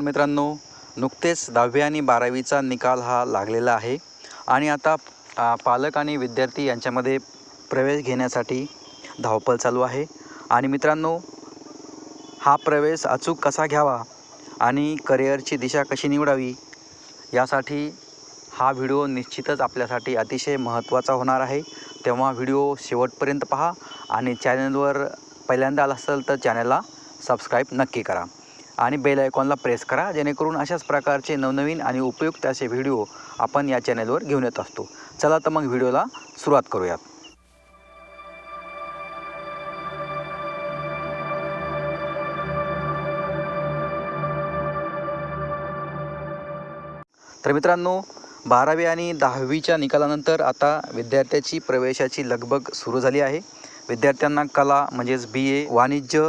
मित्रांनो नुकतेच दहावी आणि बारावीचा निकाल हा लागलेला आहे. आणि आता पालक आणि विद्यार्थी यांच्यामध्ये प्रवेश घेण्यासाठी धावपळ चालू आहे. आणि मित्रांनो हा प्रवेश अचूक कसा घ्यावा आणि करिअरची दिशा कशी निवडावी यासाठी हा व्हिडिओ निश्चितच आपल्यासाठी अतिशय महत्त्वाचा होणार आहे. तेव्हा व्हिडिओ शेवटपर्यंत पहा आणि चॅनलवर पहिल्यांदा आला असेल तर चॅनलला सबस्क्राईब नक्की करा. आणि बेल आयकॉनला प्रेस करा जेणेकरून अशाच प्रकारचे नवनवीन आणि उपयुक्त असे व्हिडिओ आपण या चॅनलवर घेऊन येत असतो. चला तर मग व्हिडिओला सुरुवात करूयात. तर मित्रांनो बारावी आणि दहावीच्या निकालानंतर आता विद्यार्थ्याची प्रवेशाची लगबग सुरू झाली आहे. विद्यार्थ्यांना कला म्हणजेच बी ए वाणिज्य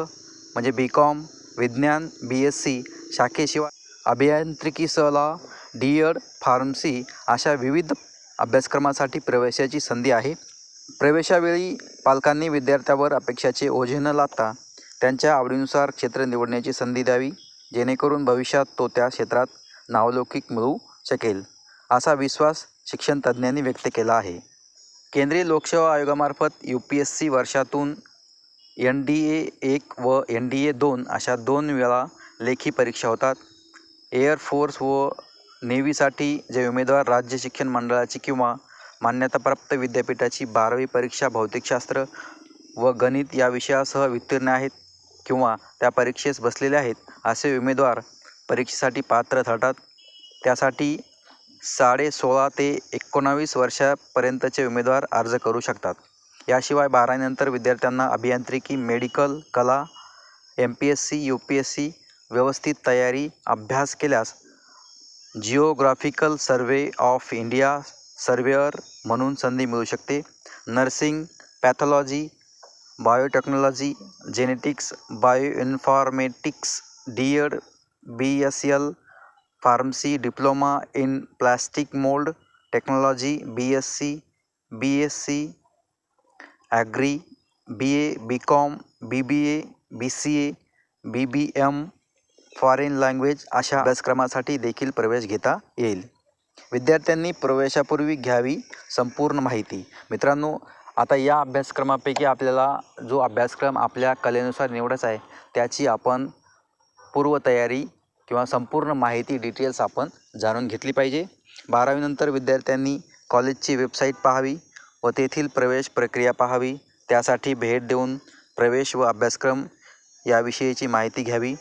म्हणजे बी कॉम विज्ञान बी एस सी शाखेशिवाय अभियांत्रिकीसला डी एड फार्मसी अशा विविध अभ्यासक्रमासाठी प्रवेशाची संधी आहे. प्रवेशावेळी पालकांनी विद्यार्थ्यावर अपेक्षाचे ओझे न लादता त्यांच्या आवडीनुसार क्षेत्र निवडण्याची संधी द्यावी जेणेकरून भविष्यात तो त्या क्षेत्रात नावलौकिक मिळवू शकेल असा विश्वास शिक्षण तज्ज्ञांनी व्यक्त केला आहे. केंद्रीय लोकसेवा आयोगामार्फत यू पी एस सी वर्षातून एन डी ए एक व एन डी ए दोन अशा दोन वेळा लेखी परीक्षा होतात. एअरफोर्स व नेव्हीसाठी जे उमेदवार राज्य शिक्षण मंडळाची किंवा मान्यताप्राप्त विद्यापीठाची बारावी परीक्षा भौतिकशास्त्र व गणित या विषयासह उत्तीर्ण आहेत किंवा त्या परीक्षेस बसलेले आहेत असे उमेदवार परीक्षेसाठी पात्र ठरतात. त्यासाठी साडे सोळा ते एकोणावीस वर्षापर्यंतचे उमेदवार अर्ज करू शकतात. याशिवाय बारावीनंतर विद्यार्थ्यांना अभियांत्रिकी, मेडिकल, कला M P S C U P S C व्यवस्थित तयारी, अभ्यास केल्यास geographical survey of India surveyor म्हणून संधी मिळू शकते. Nursing, pathology, biotechnology, genetics bio informatics D ed B S L pharmacy diploma in plastic mould, technology B S C B S C agri B A B com B B A B C A B B M foreign language अशा अभ्यासक्रमासाठी देखील प्रवेश घेता येईल. विद्यार्थ्यांनी प्रवेशापूर्वी घ्यावी संपूर्ण माहिती. मित्रांनो आता या अभ्यासक्रमापैकी आपल्याला जो अभ्यासक्रम आपल्या कलेनुसार निवडायचा आहे त्याची आपण पूर्वतयारी किंवा संपूर्ण माहिती डिटेल्स आपण जाणून घेतली पाहिजे. बारावीनंतर विद्यार्थ्यांनी कॉलेजची वेबसाईट पाहावी. व तेथील प्रवेश प्रक्रिया पाहावी त्यासाठी भेट देऊन प्रवेश व अभ्यासक्रम याविषयीची माहिती घ्यावी.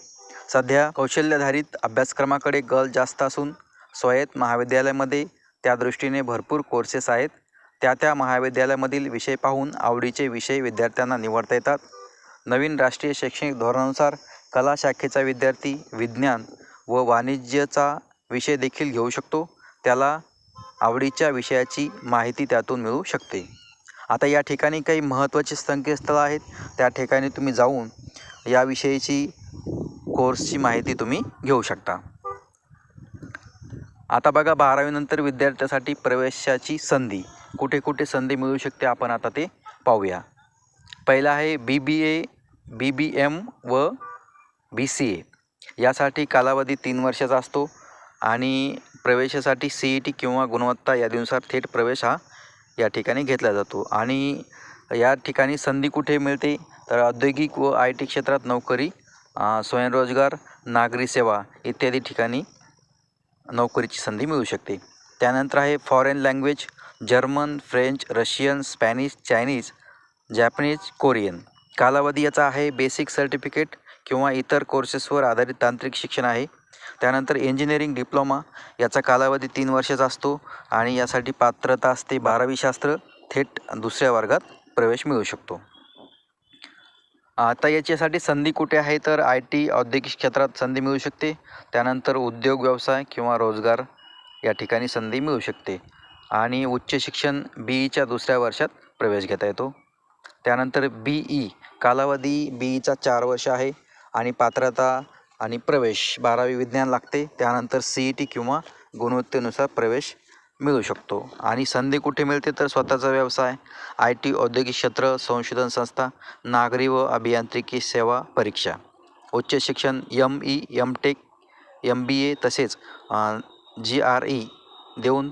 सध्या कौशल्याधारित अभ्यासक्रमाकडे गल जास्त असून स्वायत्त महाविद्यालयामध्ये त्या दृष्टीने भरपूर कोर्सेस आहेत. त्या त्या महाविद्यालयामधील विषय पाहून आवडीचे विषय विद्यार्थ्यांना निवडता येतात. नवीन राष्ट्रीय शैक्षणिक धोरणानुसार कला शाखेचा विद्यार्थी विज्ञान व वाणिज्यचा विषय देखील घेऊ शकतो. त्याला आवडीच्या विषयाची माहिती त्यातून मिळू शकते. आता या ठिकाणी काही महत्त्वाचे संकेतस्थळं आहेत. त्या ठिकाणी तुम्ही जाऊन याविषयीची कोर्सची माहिती तुम्ही घेऊ शकता. आता बघा बारावीनंतर विद्यार्थ्यासाठी प्रवेशाची संधी. कुठे कुठे संधी मिळू शकते आपण आता ते पाहूया. पहिलं आहे बी B A B B M व बी सी ए. यासाठी कालावधी तीन वर्षाचा असतो आणि प्रवेशासाठी सी ई टी किंवा गुणवत्ता यादीनुसार थेट प्रवेश हा या ठिकाणी घेतला जातो. आणि या ठिकाणी संधी कुठे मिळते? तर औद्योगिक व आय टी क्षेत्रात नोकरी स्वयंरोजगार नागरी सेवा इत्यादी ठिकाणी नोकरीची संधी मिळू शकते. त्यानंतर आहे foreign language German French Russian Spanish Chinese Japanese Korean. कालावधी याचा आहे बेसिक सर्टिफिकेट किंवा इतर कोर्सेसवर आधारित तांत्रिक शिक्षण आहे. त्यानंतर इंजिनिअरिंग डिप्लोमा याचा कालावधी तीन वर्षाचा असतो आणि यासाठी पात्रता असते बारावी शास्त्र थेट दुसऱ्या वर्गात प्रवेश मिळू शकतो. आता याच्यासाठी संधी कुठे आहे? तर आय टी औद्योगिक क्षेत्रात संधी मिळू शकते. त्यानंतर उद्योग व्यवसाय किंवा रोजगार या ठिकाणी संधी मिळू शकते. आणि उच्च शिक्षण बी ईच्या दुसऱ्या वर्षात प्रवेश घेता येतो. त्यानंतर बी ई कालावधी बी ईचा चार वर्ष आहे आणि पात्रता आणि प्रवेश. बारावी विज्ञान लागते त्यानंतर सी ई टी किंवा गुणवत्तेनुसार प्रवेश मिळू शकतो. आणि संधी कुठे मिळते तर स्वतःचा व्यवसाय आय टी औद्योगिक क्षेत्र संशोधन संस्था नागरी व अभियांत्रिकी सेवा परीक्षा. उच्च शिक्षण M E M tech M B A तसेच जी आर ई देऊन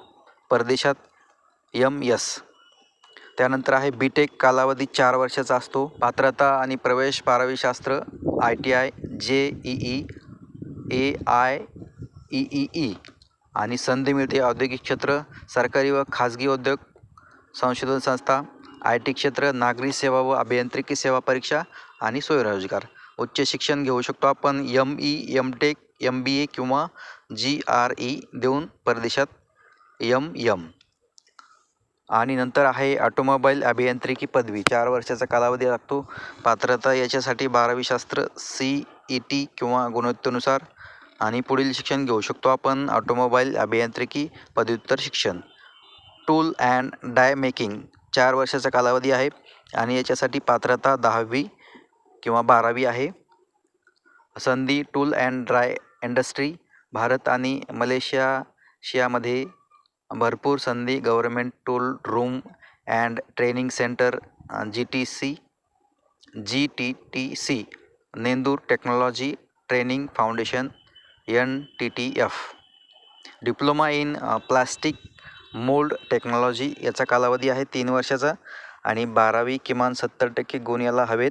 परदेशात यम यस त्यानंतर आहे बी टेक कालावधी चार वर्षाचा असतो. पात्रता आणि प्रवेश बारावी शास्त्र I T I J E E A I E E E आणि संधी मिळते औद्योगिक क्षेत्र सरकारी व खाजगी उद्योग संशोधन संस्था आय टी क्षेत्र नागरी सेवा व अभियांत्रिकी सेवा परीक्षा आणि स्वयंरोजगार. उच्च शिक्षण घेऊ शकतो आपण. M E M tech M B A किंवा जी आर ई देऊन परदेशात यम यम आणि नंतर आहे ऑटोमोबाईल अभियांत्रिकी पदवी. चार वर्षाचा कालावधी लागतो. पात्रता याच्यासाठी बारावी शास्त्र सी ई टी किंवा गुणवत्तेनुसार आणि पुढील शिक्षण घेऊ शकतो आपण. ऑटोमोबाईल अभियांत्रिकी पदव्युत्तर शिक्षण. Tool and die making. चार वर्षाचा कालावधी आहे आणि याच्यासाठी पात्रता दहावी किंवा बारावी आहे. संधी tool and die industry Bharat आणि मलेशिया शियामध्ये भरपूर संधी government tool room and training centre G T C G T T C Nettur technology training foundation N T T F diploma in plastic mould technology याचा कालावधी आहे तीन वर्षाचा आणि बारावी किमान सत्तर टक्के गुण याला हवेत.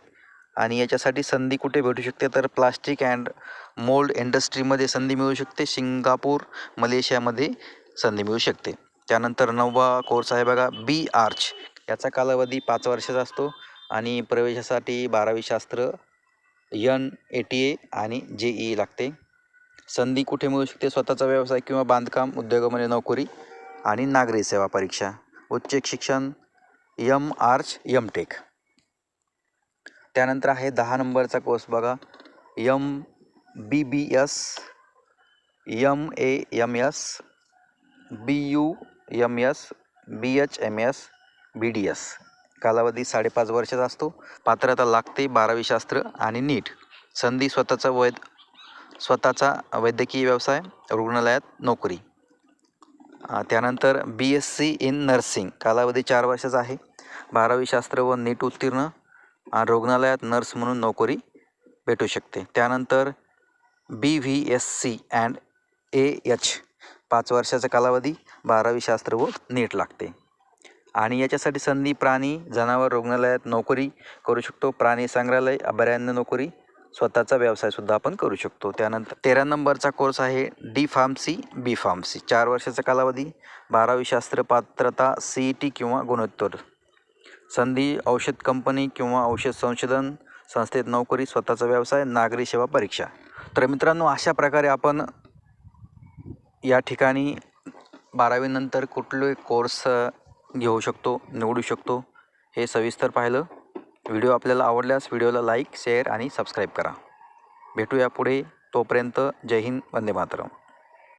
आणि याच्यासाठी संधी कुठे भेटू शकते? तर प्लास्टिक अँड मोल्ड इंडस्ट्रीमध्ये संधी मिळू शकते सिंगापूर मलेशियामध्ये. संधी मिळू शकते. त्यानंतर नववा कोर्स आहे बघा बी आर्च. याचा कालावधी पाच वर्षाचा असतो आणि प्रवेशासाठी बारावी शास्त्र यन ए टी ए आणि जे ई लागते. संधी कुठे मिळू शकते? स्वतःचा व्यवसाय किंवा बांधकाम उद्योगामध्ये नोकरी आणि नागरी सेवा परीक्षा. उच्च शिक्षण यम आर्च यम टेक त्यानंतर आहे दहा नंबरचा कोर्स बघा. M B B S M A M S B U M S B H M S B D S. कालावधी साडेपाच वर्षाचा असतो. पात्रता लागते बारावी शास्त्र आणि नीट. संधी स्वतःचा वैद स्वतःचा वैद्यकीय व्यवसाय रुग्णालयात नोकरी. त्यानंतर B S C in nursing. कालावधी चार वर्षाचा आहे. बारावी शास्त्र व नीट उत्तीर्ण आणि रुग्णालयात नर्स म्हणून नोकरी भेटू शकते. त्यानंतर B V S C and A H. पाच वर्षाचा कालावधी बारावी शास्त्र व नीट लागते. आणि याच्यासाठी संधी प्राणी जनावर रुग्णालयात नोकरी करू शकतो. प्राणी संग्रहालय अभयारण्य नोकरी स्वतःचा व्यवसायसुद्धा आपण करू शकतो. त्यानंतर तेरा नंबरचा कोर्स आहे डी फार्मसी बी फार्मसी. चार वर्षाचा कालावधी बारावी शास्त्र पात्रता सी ई टी किंवा गुणोत्तर. संधी औषध कंपनी किंवा औषध संशोधन संस्थेत नोकरी स्वतःचा व्यवसाय नागरी सेवा परीक्षा. तर मित्रांनो अशा प्रकारे आपण या ठिकाणी बारावीनंतर कुठले कोर्स घेऊ शकतो निवडू शकतो हे सविस्तर पाहिलं. व्हिडिओ आपल्याला आवडल्यास व्हिडिओला लाईक शेअर आणि सबस्क्राईब करा. भेटूया पुढे. तोपर्यंत जय हिंद वंदे मातरम.